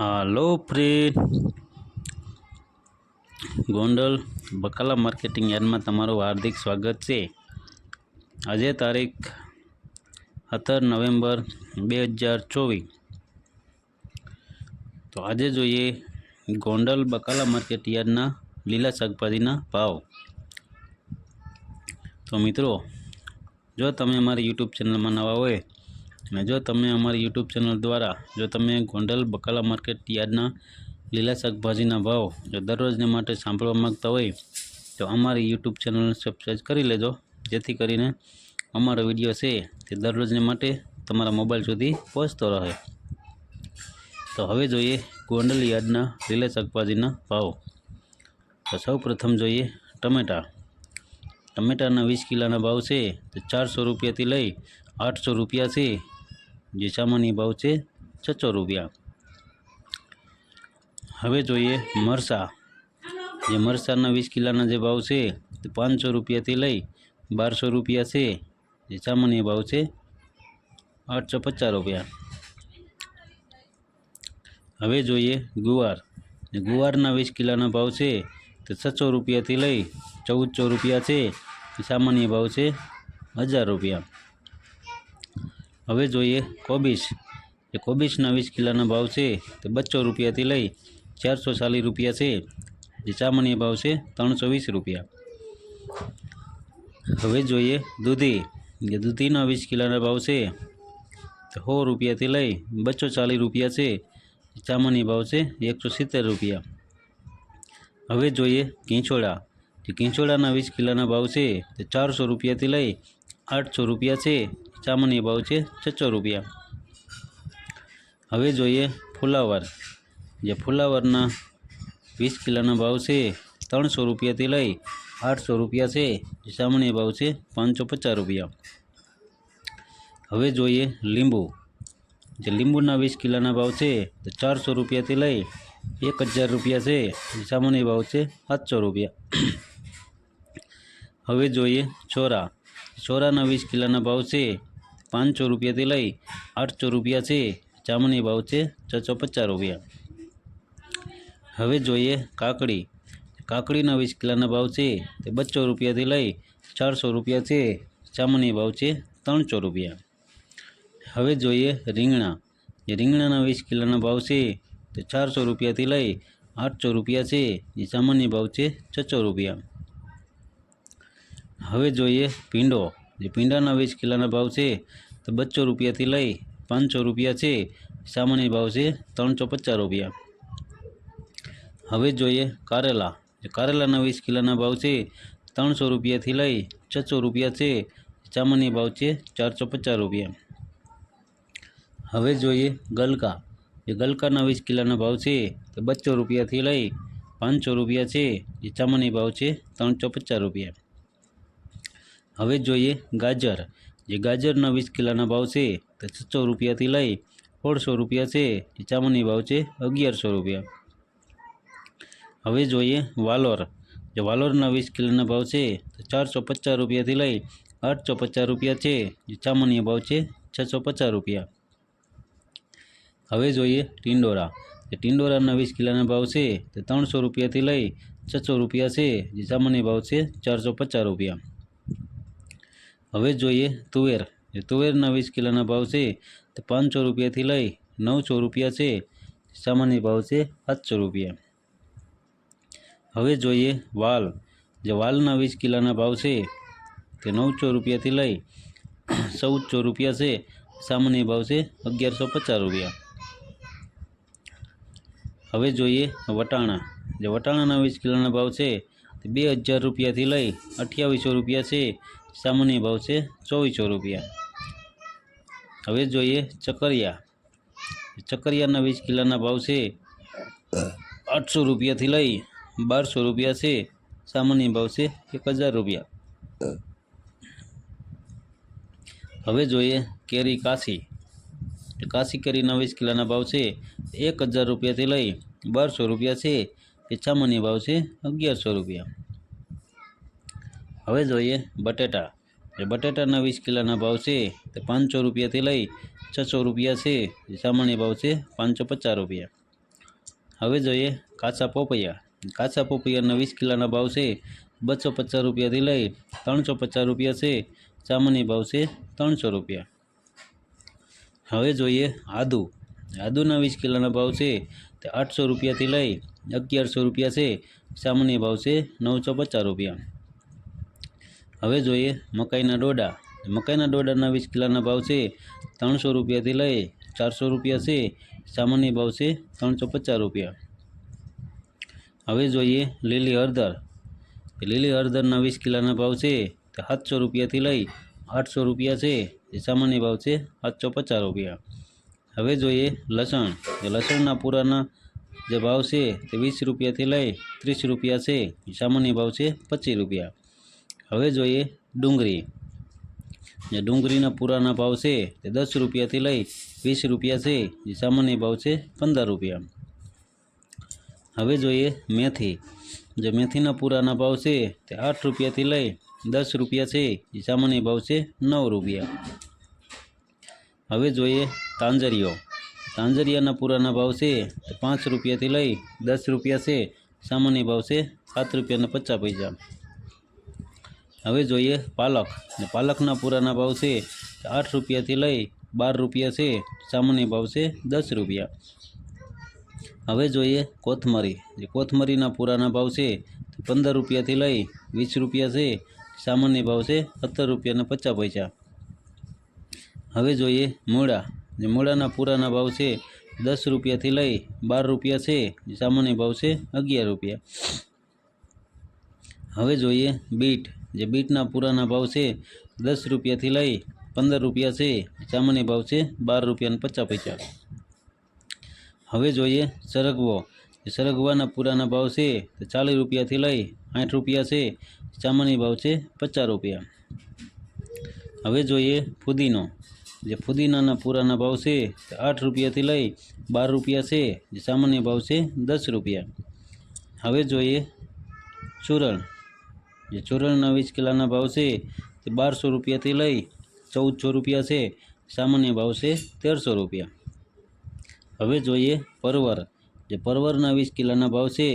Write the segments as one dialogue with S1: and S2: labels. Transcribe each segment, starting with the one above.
S1: હાલો friend Gondal બકાલા marketing યાર્ડમાં તમારું હાર્દિક સ્વાગત છે. આજે તારીખ સત્તર નવેમ્બર બે હજાર ચોવીસ. તો આજે જોઈએ ગોંડલ બકાલા માર્કેટ યાર્ડના લીલા શાકભાજીના ભાવ. તો મિત્રો, જો તમે અમારી યુટ્યુબ ચેનલમાં નવા હોય અને જો તમે અમારી યુટ્યુબ ચેનલ દ્વારા, જો તમે ગોંડલ બકાલા માર્કેટ યાર્ડના લીલા શાકભાજીના ભાવ જો દરરોજને માટે સાંભળવા માગતા હોય, તો અમારી યુટ્યુબ ચેનલને સબસ્ક્રાઈબ કરી લેજો. જેથી કરીને અમારો વીડિયો છે તે દરરોજને માટે તમારા મોબાઈલ સુધી પહોંચતો રહે. તો હવે જોઈએ ગોંડલ યાર્ડના લીલા શાકભાજીના ભાવ. તો સૌ પ્રથમ જોઈએ ટમેટા. ટમેટાના વીસ કિલોના ભાવ છે તો ચારસો રૂપિયાથી લઈ આઠસો રૂપિયા છે. જે સામાન્ય ભાવ છે, છસો રૂપિયા. હવે જોઈએ મરસા. જે મરસાના વીસ કિલોના જે ભાવ છે, તે પાંચસો રૂપિયાથી લઈ બારસો રૂપિયા છે. જે સામાન્ય ભાવ છે, આઠસો પચાસ રૂપિયા. હવે જોઈએ ગુવાર. ગુવારના વીસ કિલોના ભાવ છે, તે છસો રૂપિયાથી લઈ ચૌદસો રૂપિયા છે. સામાન્ય ભાવ છે, હજાર રૂપિયા. હવે જોઈએ કોબીજ. જે કોબીજના વીસ કિલોના ભાવ છે તે બસો રૂપિયાથી લઈ ચારસો ચાલીસ રૂપિયા છે. જે સામાન્ય ભાવ છે ત્રણસો વીસ રૂપિયા. હવે જોઈએ દૂધી. જે દૂધીના વીસ કિલોના ભાવ છે તો સો રૂપિયાથી લઈ બસો ચાલીસ રૂપિયા છે. સામાન્ય ભાવ છે એકસો સિત્તેર રૂપિયા. હવે જોઈએ કીંચોડા જે કીંચોડાના વીસ કિલોના ભાવ છે તે ચારસો રૂપિયાથી લઈ આઠસો રૂપિયા છે. સામાન્ય ભાવ છે છસો રૂપિયા. હવે જોઈએ ફુલાવર. જે ફુલાવરના વીસ કિલોના ભાવ છે ત્રણસો રૂપિયાથી લઈ આઠસો રૂપિયા છે. જે સામાન્ય ભાવ છે પાંચસો પચાસ રૂપિયા. હવે જોઈએ લીંબુ. જે લીંબુના વીસ કિલોના ભાવ છે તો ચારસો રૂપિયાથી લઈ એક હજાર રૂપિયા છે. જે સામાન્ય ભાવ છે સાતસો રૂપિયા. હવે જોઈએ ચોરા. છોરાના વીસ કિલોના ભાવ છે પાંચસો રૂપિયાથી લઈ આઠસો રૂપિયા છે. જામની ભાવ છે છસો પચાસ રૂપિયા. હવે જોઈએ કાકડી. કાકડીના વીસ કિલોના ભાવ છે તે બસો રૂપિયાથી લઈ ચારસો રૂપિયા છે. જામની ભાવ છે ત્રણસો રૂપિયા. હવે જોઈએ રીંગણા. જે રીંગણાના વીસ કિલોના ભાવ છે તે ચારસો રૂપિયાથી લઈ આઠસો રૂપિયા છે. જે સામાન્ય ભાવ છે છસો રૂપિયા. હવે જોઈએ ભીંડો. જે પીંડાના વીસ કિલોના ભાવ છે, તો બસો રૂપિયાથી લઈ પાંચસો રૂપિયા છે, સામાન્ય ભાવ છે ત્રણસો પચાસ રૂપિયા. હવે જોઈએ કારેલા. જે કારેલાના વીસ કિલોના ભાવ છે, ત્રણસો રૂપિયાથી લઈ છસો રૂપિયા છે, સામાન્ય ભાવ છે ચારસો પચાસ રૂપિયા. હવે જોઈએ ગલકા. જે ગલકાના વીસ કિલોના ભાવ છે, તો બસો રૂપિયાથી લઈ પાંચસો રૂપિયા છે, જે સામાન્ય ભાવ છે ત્રણસો પચાસ રૂપિયા. હવે જોઈએ ગાજર. જે ગાજરના વીસ કિલોના ભાવ છે, તો છસો રૂપિયાથી લઈ સોળસો રૂપિયા છે. જે ચામની ભાવ છે, અગિયારસો રૂપિયા. હવે જોઈએ વાલોર. જે વાલોરના વીસ કિલોના ભાવ છે, તો ચારસો પચાસ રૂપિયાથી લઈ આઠસો પચાસ રૂપિયા છે. જે સામાન્ય ભાવ છે, છસો પચાસ રૂપિયા. હવે જોઈએ ટિંડોરા. જે ટિંડોરાના વીસ કિલોના ભાવ છે, તે ત્રણસો રૂપિયાથી લઈ છસો રૂપિયા છે. જે સામાન્ય ભાવ છે, ચારસો પચાસ રૂપિયા. હવે જોઈએ તુવેર. જે તુવેરના વીસ કિલોના ભાવ છે, તે પાંચસો રૂપિયાથી લઈ નવસો રૂપિયા છે, સામાન્ય ભાવ છે સાતસો રૂપિયા. હવે જોઈએ વાલ. જે વાલના વીસ કિલોના ભાવ છે, તે નવસો રૂપિયાથી લઈ ચૌદસો રૂપિયા છે, સામાન્ય ભાવ છે અગિયારસો પચાસ રૂપિયા. હવે જોઈએ વટાણા. જે વટાણાના વીસ કિલોના ભાવ છે, તે બે હજાર રૂપિયાથી લઈ અઠ્યાવીસો રૂપિયા છે સામાન્ય ભાવ છે ચોવીસો રૂપિયા. હવે જોઈએ ચકરિયા. ચકરિયાના વીસ કિલોના ભાવ છે આઠસો રૂપિયાથી લઈ બારસો રૂપિયા છે. સામાન્ય ભાવ છે એક હજાર રૂપિયા. હવે જોઈએ કેરી કાશી. કાશી કેરીના વીસ કિલોના ભાવ છે એક હજાર રૂપિયાથી લઈ બારસો રૂપિયા છે. એ સામાન્ય ભાવ છે અગિયારસો રૂપિયા. હવે જોઈએ બટેટા. જે બટેટાના વીસ કિલોના ભાવ છે તે પાંચસો રૂપિયાથી લઈ છસો રૂપિયા છે. જે સામાન્ય ભાવ છે પાંચસો પચાસ રૂપિયા. હવે જોઈએ કાચા પોપૈયા. કાચા પોપૈયાના વીસ કિલોના ભાવ છે બસો પચાસ રૂપિયાથી લઈ ત્રણસો પચાસ રૂપિયા છે. સામાન્ય ભાવ છે ત્રણસો રૂપિયા. હવે જોઈએ આદુ. આદુના વીસ કિલોના ભાવ છે તે આઠસો રૂપિયાથી લઈ અગિયારસો રૂપિયા છે. સામાન્ય ભાવ છે નવસો પચાસ રૂપિયા. હવે જોઈએ, મકાઈના ડોડા. મકાઈના ડોડાના વીસ કિલોના ભાવ છે, ત્રણસો રૂપિયાથી લઈ ચારસો રૂપિયા છે, સામાન્ય ભાવ છે ત્રણસો પચાસ રૂપિયા. હવે જોઈએ લીલી હળદર. લીલી હળદરના વીસ કિલોના ભાવ છે, તે સાતસો રૂપિયાથી લઈ આઠસો રૂપિયા છે એ સામાન્ય ભાવ છે સાતસો પચાસ રૂપિયા. હવે જોઈએ લસણ. લસણના પૂરાના જે ભાવ છે, તે વીસ રૂપિયાથી લઈ ત્રીસ રૂપિયા છે એ સામાન્ય ભાવ છે પચીસ રૂપિયા. હવે જોઈએ ડુંગળી. જે ડુંગળીના પૂરાના ભાવ છે તે દસ રૂપિયાથી લઈ વીસ રૂપિયા છે. એ સામાન્ય ભાવ છે પંદર રૂપિયા. હવે જોઈએ મેથી. જે મેથીના પૂરાના ભાવ છે તે આઠ રૂપિયાથી લઈ દસ રૂપિયા છે. એ સામાન્ય ભાવ છે નવ રૂપિયા. હવે જોઈએ તાંજરીઓ. તાંજરિયાના પૂરાના ભાવ છે તે પાંચ રૂપિયાથી લઈ દસ રૂપિયા છે. સામાન્ય ભાવ છે સાત રૂપિયાના પચાસ પૈસા. હવે જોઈએ પાલક. ને પાલકના પૂરાના ભાવ છે આઠ રૂપિયાથી લઈ બાર રૂપિયા છે. સામાન્ય ભાવ છે દસ રૂપિયા. હવે જોઈએ કોથમરી. જે કોથમરીના પૂરાના ભાવ છે પંદર રૂપિયાથી લઈ વીસ રૂપિયા છે. સામાન્ય ભાવ છે સત્તર રૂપિયાના પચાસ પૈસા. હવે જોઈએ મૂળા. જે મૂળાના પૂરાના ભાવ છે દસ રૂપિયાથી લઈ બાર રૂપિયા છે. સામાન્ય ભાવ છે અગિયાર રૂપિયા. હવે જોઈએ બીટ. જે બીટના પૂરાના ભાવ છે, દસ રૂપિયાથી લઈ પંદર રૂપિયા છે, સામાન્ય ભાવ છે, બાર રૂપિયાના પચાસ પૈસા. હવે જોઈએ સરગવો. સરગવાના પૂરાના ભાવ છે, તે ચાલીસ રૂપિયાથી લઈ આઠ રૂપિયા છે, સામાન્ય ભાવ છે, પચાસ રૂપિયા. હવે જોઈએ ફુદીનો. જે ફુદીનાના પૂરાના ભાવ છે, તે આઠ રૂપિયાથી લઈ બાર રૂપિયા છે, જે સામાન્ય ભાવ છે, દસ રૂપિયા. હવે જોઈએ ચૂરણ જે ચૂરણના વીસ કિલોના ભાવ છે તે બારસો રૂપિયાથી લઈ ચૌદસો રૂપિયા છે. સામાન્ય ભાવ છે તેરસો રૂપિયા. હવે જોઈએ પરવર. જે પરવરના વીસ કિલોના ભાવ છે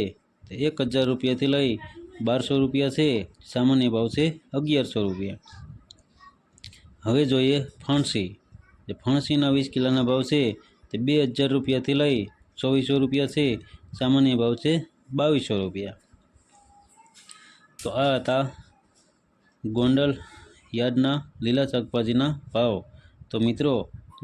S1: તે એક હજાર રૂપિયાથી લઈ બારસો રૂપિયા છે. સામાન્ય ભાવ છે અગિયારસો રૂપિયા. હવે જોઈએ ફણસી જે ફણસીના વીસ કિલોના ભાવ છે તે બે હજાર રૂપિયાથી લઈ ચોવીસો રૂપિયા છે. સામાન્ય ભાવ છે બાવીસો રૂપિયા. તો આ હતા ગોંડલ યાર્ડના લીલા શાકભાજીના ભાવ. તો મિત્રો,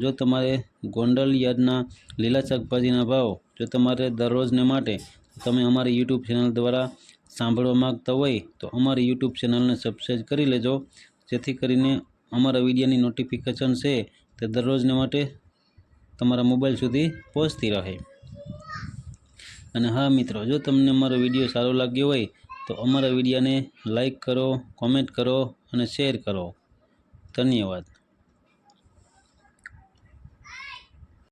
S1: જો તમારે ગોંડલ યાર્ડના લીલા શાકભાજીના ભાવ જો તમારે દરરોજને માટે તમે અમારી યુટ્યુબ ચેનલ દ્વારા સાંભળવા માગતા હોય, તો અમારી યુટ્યુબ ચેનલને સબસ્ક્રાઈબ કરી લેજો. જેથી કરીને અમારા વિડીયોની નોટિફિકેશન છે તે દરરોજને માટે તમારા મોબાઈલ સુધી પહોંચતી રહે. અને હા મિત્રો, જો તમને અમારો વીડિયો સારો લાગ્યો હોય તો અમારા વિડીયાને લાઈક કરો કોમેન્ટ કરો અને શેર કરો. ધન્યવાદ.